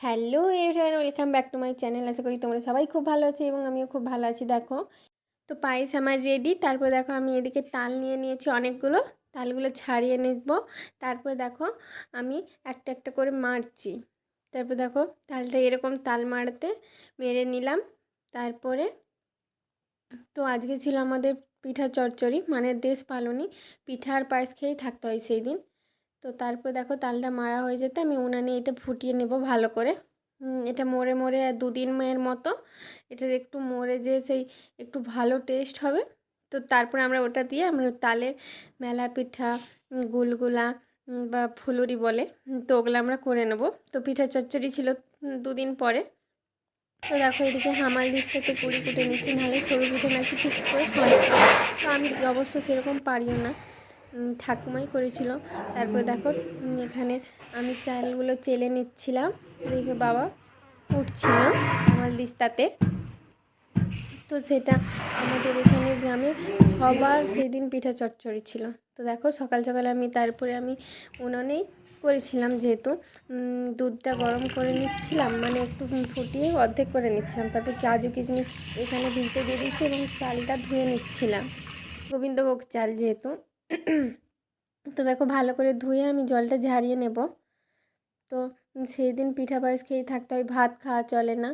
Hello everyone, welcome back to my channel. আশা করি তোমরা সবাই খুব ভালো আছো এবং আমিও খুব ভালো আছি। দেখো, তো পায়েস আমার রেডি তারপর দেখো, আমি এদিকে তাল নিয়ে নিয়েছি অনেকগুলো। তালগুলো ছাড়িয়ে নেব। তারপর দেখো, আমি একটা একটা করে মারছি। তারপর দেখো, তালটা এরকম তাল মারতে মেরে নিলাম। তারপরে, তো আজকে ছিল আমাদের পিঠা চচ্চড়ি মানে দেশ পালনি পিঠা আর পায়েস খেয়েই থাকতে হয় সেই দিন। তো তারপর দেখো তালটা মারা হয়ে যেতে আমি উনানে এটা ফুটিয়ে নেব ভালো করে। এটা মরে মরে দুদিন মেয়ের মতো। এটা একটু মরে যে সেই একটু ভালো টেস্ট হবে। তো তারপরে আমরা ওটা দিয়ে আমরা তালের মেলা পিঠা গুলগুলা বা ফুলুরি বলে তো ওগুলো আমরা করে নেব। তো পিঠা চচ্চড়ি ছিল দুদিন পরে। তো দেখো এদিকে হামাল দিস থেকে কুড়ি কুটে নিচ্ছি, নাহলে সরু পিঠে নাকি ঠিক করে তো আমি অবশ্য সেরকম পারিও না। ঠাকুমাই করেছিল। তারপর দেখো এখানে আমি চালগুলো চেলে নিচ্ছিলাম। এদিকে বাবা উঠছিল আমার দিস্তাতে। তো সেটা আমাদের এখানে গ্রামে সবার সেই দিন পিঠা চচ্চড়ি ছিল। তো দেখো, সকাল সকাল আমি তারপরে আমি উনুনেই করেছিলাম যেহেতু দুধটা গরম করে নিচ্ছিলাম মানে একটু ফুটিয়ে অর্ধেক করে নিচ্ছিলাম। তারপর কাজু কিশমিশ এখানে ভিজতে দিয়ে দিচ্ছি এবং চালটা ধুয়ে নিচ্ছিলাম। গোবিন্দভোগ চাল যেহেতু তো দেখো ভালো করে ধুয়ে আমি জলটা ঝারিয়ে নেব। তো সেই দিন পিঠা পায়েস খেয়ে থাকতে হয়, ভাত খাওয়া চলে না।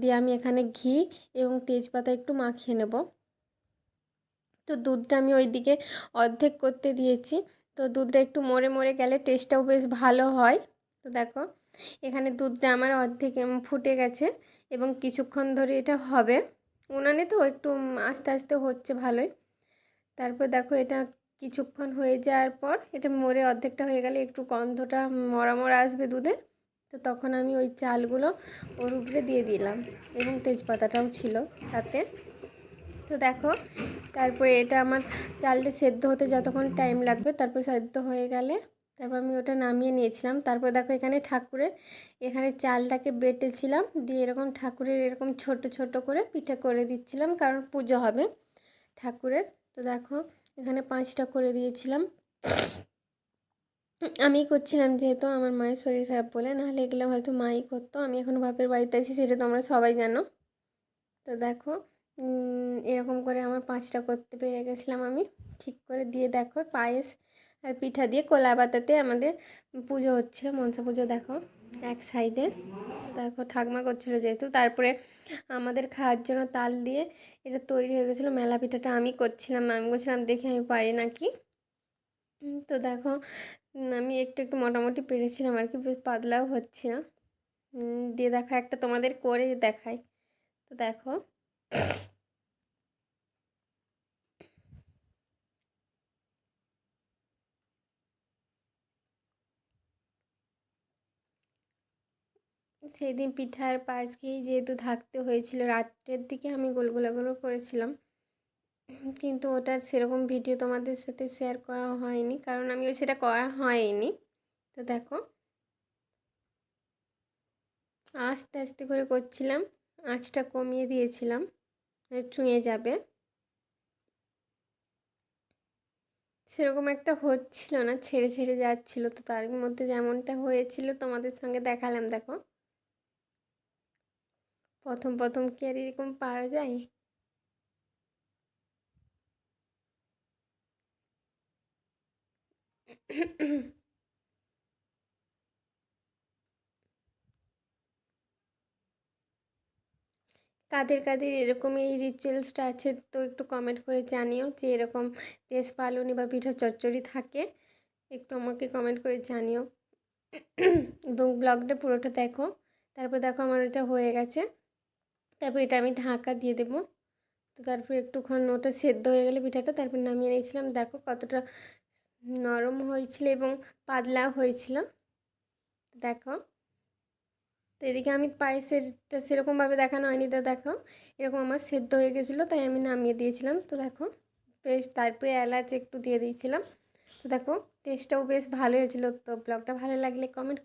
দিয়ে আমি এখানে ঘি এবং তেজপাতা একটু মাখিয়ে নেব। তো দুধটা আমি ওইদিকে অর্ধেক করতে দিয়েছি। তো দুধটা একটু মরে মরে গেলে টেস্টটাও বেশ ভালো হয়। তো দেখো, এখানে দুধটা আমার অর্ধেক ফুটে গেছে এবং কিছুক্ষণ ধরে এটা হবে। উনানে তো একটু আস্তে আস্তে হচ্ছে ভালোই। তারপর দেখো এটা কিছুক্ষণ হয়ে যাওয়ার পর এটা মরে অর্ধেকটা হয়ে গেলে একটু গন্ধটা মরা মরা আসবে দুধে। তো তখন আমি ওই চালগুলো ওর উপরে দিয়ে দিলাম এবং তেজপাতাটাও ছিল তাতে। তো দেখো, তারপরে এটা আমার চালটা সেদ্ধ হতে যতক্ষণ টাইম লাগবে তারপর সেদ্ধ হয়ে গেলে তারপর আমি ওটা নামিয়ে নিয়েছিলাম। তারপর দেখো এখানে ঠাকুরের, এখানে চালটাকে বেটেছিলাম, দিয়ে এরকম ঠাকুরের এরকম ছোট ছোট করে পিঠে করে দিচ্ছিলাম, কারণ পুজো হবে ঠাকুরের। তো দেখো, এখানে পাঁচটা করে দিয়েছিলাম। আমি করছিলাম যেহেতু আমার মায়ের শরীর খারাপ বলে, নাহলে এগুলো হয়তো মাই করতো। আমি এখন বাপের বাড়িতে আছি, সেটা তোমরা সবাই জানো। তো দেখো এরকম করে আমার পাঁচটা করতে পেরে গেছিলাম আমি। ঠিক করে দিয়ে দেখো, পায়েস আর পিঠা দিয়ে কোলা পাতাতে আমাদের পুজো হচ্ছিল, মনসা পুজো দেখো, এক সাইডে। দেখো, ঠাকমা করছিল যেহেতু, তারপরে আমাদের খাওয়ার জন্য তাল দিয়ে এটা তৈরি হয়ে গেছিল। মেলা পিঠাটা আমি করছিলাম। আমি বলছিলাম, দেখে আমি পারি নাকি? তো দেখো আমি একটু একটু মোটামুটি পেরেছিলাম আর কি, বেশ পাতলাও হচ্ছে না দিয়ে দেখো, একটা তোমাদের করে দেখাই। তো দেখো সেই দিন পিঠার পায়েস খেয়েই যেহেতু থাকতে হয়েছিল, রাত্রের দিকে আমি গোলগোলাগুলো করেছিলাম। কিন্তু ওটার সেরকম ভিডিও তোমাদের সাথে শেয়ার করা হয়নি, কারণ আমি সেটা করা হয়নি। তো দেখো, আস্তে আস্তে করে করছিলাম, আঁচটা কমিয়ে দিয়েছিলাম চুঁয়ে যাবে। সেরকম একটা হচ্ছিল না, ছেড়ে ছেড়ে যাচ্ছিল, তো তার মধ্যে যেমনটা হয়েছিল তোমাদের সঙ্গে দেখালাম, দেখো। প্রথম প্রথম কি আর এরকম পারা যায়? কাদের কাদের এরকম এই রিচুয়ালসটা আছে তো একটু কমেন্ট করে জানিও যে এরকম তেজ পালুনি বা পিঠা চচ্চড়ি থাকে। একটু আমাকে কমেন্ট করে জানিও। এবং ব্লগটা পুরোটা দেখো। তারপর দেখো আমার এটা হয়ে গেছে। তারপর এটা আমি ঢাকা দিয়ে দেবো। তো তারপর একটুক্ষণ ওটা সেদ্ধ হয়ে গেলে পিঠাটা তারপর নামিয়ে নিয়েছিলাম। দেখো কতটা নরম হয়েছিল এবং পাতলা হয়েছিল। দেখো। তো এদিকে আমি পায়েসেরটা সেরকমভাবে দেখানো হয়নি তো দেখো। এরকম আমার সেদ্ধ হয়ে গেছিল, তাই আমি নামিয়ে দিয়েছিলাম। তো দেখো, বেশ তারপরে এলাচ একটু দিয়ে দিয়েছিলাম। তো দেখো টেস্টটাও বেশ ভালো হয়েছিলো। তো ব্লগটা ভালো লাগলে কমেন্ট